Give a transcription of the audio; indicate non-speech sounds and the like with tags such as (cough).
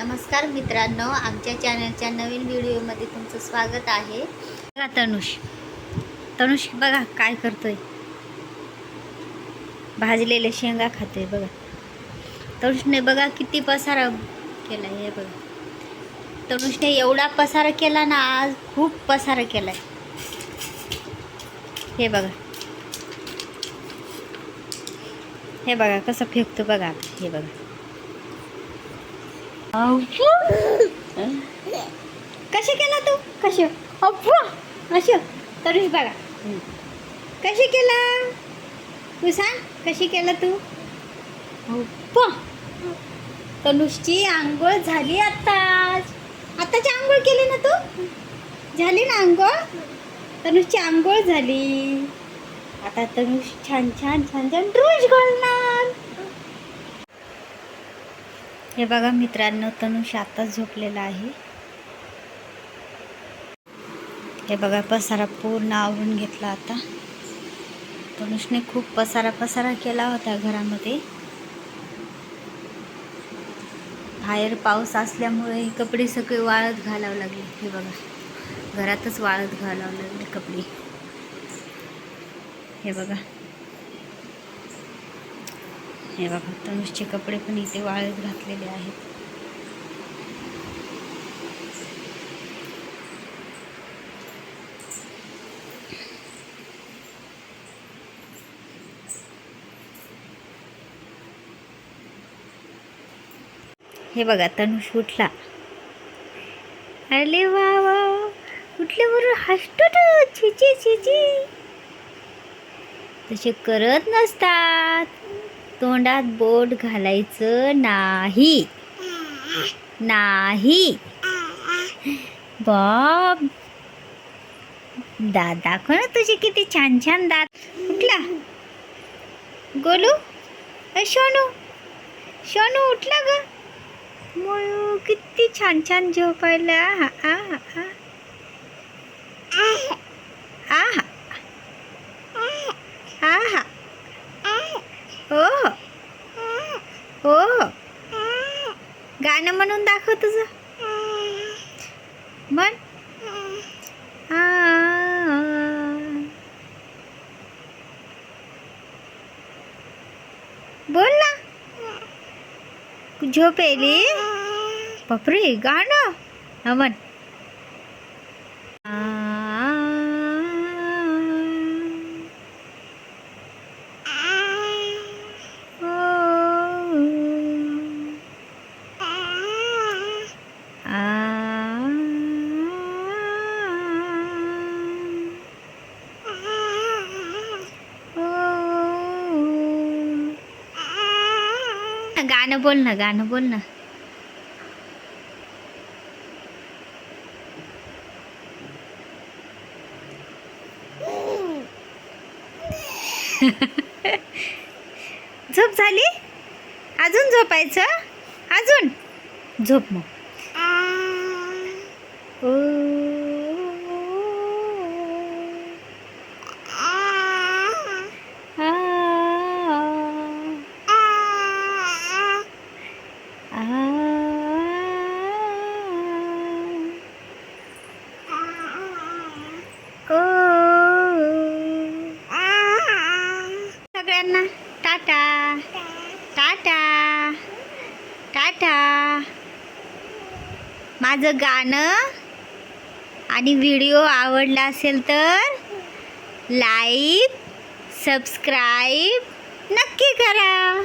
नमस्कार मित्रांनो आमच्या चॅनलच्या नवीन व्हिडिओमध्ये तुमचं स्वागत आहे. बघा तनुष. तनुष बघा काय करतोय. भाजलेले शेंगा खातोय बघा. तनुषने बघा किती पसारा केला हे बघा. तनुषने एवढा पसारा केला ना आज खूप पसारा केलाय. हे बघा. हे बघा कसं फेकतो बघा हे बघा. कशी केला तू? कशी अप्पा अशी तरुष बघा कशी केला? तू सांग कशी केला तू? अप्पा तनुषची आंघोळ झाली आत्ताच आत्ताची आंघोळ केली ना तू? झाली ना आंघोळ? तनुषची आंघोळ झाली. आता तनुष छान छान छान छान ड्रेस घालणार. हे बघा मित्रांनो तनुष आताच झोपलेला आहे. हे बघा पसारा पूर्ण आवरून घेतला आता. तनुषने खूप पसारा पसारा केला होता घरामध्ये. बाहेर पाऊस असल्यामुळे हे कपडे सगळे वाळत घालावं लागले. हे बघा घरातच वाळत घालावं लागले कपडे. हे बघा. हे बघा. तनुषचे कपडे पण इथे वाळत घातलेले आहेत. हे बघा तनुष उठला. अरे वा वा. उठल्याबरोबर हसतो छिची छिची तसे करत नसतात. तोंडात बोट घालायचं नाही. नाही. बाप दात दाखव ना तुझे किती छान छान दात. उठला. गोलू. शोनू. शोनू उठला ग. मयू किती छान छान झोपायला आहा आहा आहा आहा हो हो बनवून दाखव तुझं. म्हण. आ. बोल ना. झोपेली बापरे गाणं. हा म्हण. गाणं बोल ना गाणं बोल ना. (laughs) झोप झाली? अजून झोपायचं? अजून? झोप मग. ओ. ना टाटा. टाटा. टाटा. माझं गाणं आणि व्हिडिओ आवडला असेल तर लाईक सबस्क्राईब नक्की करा.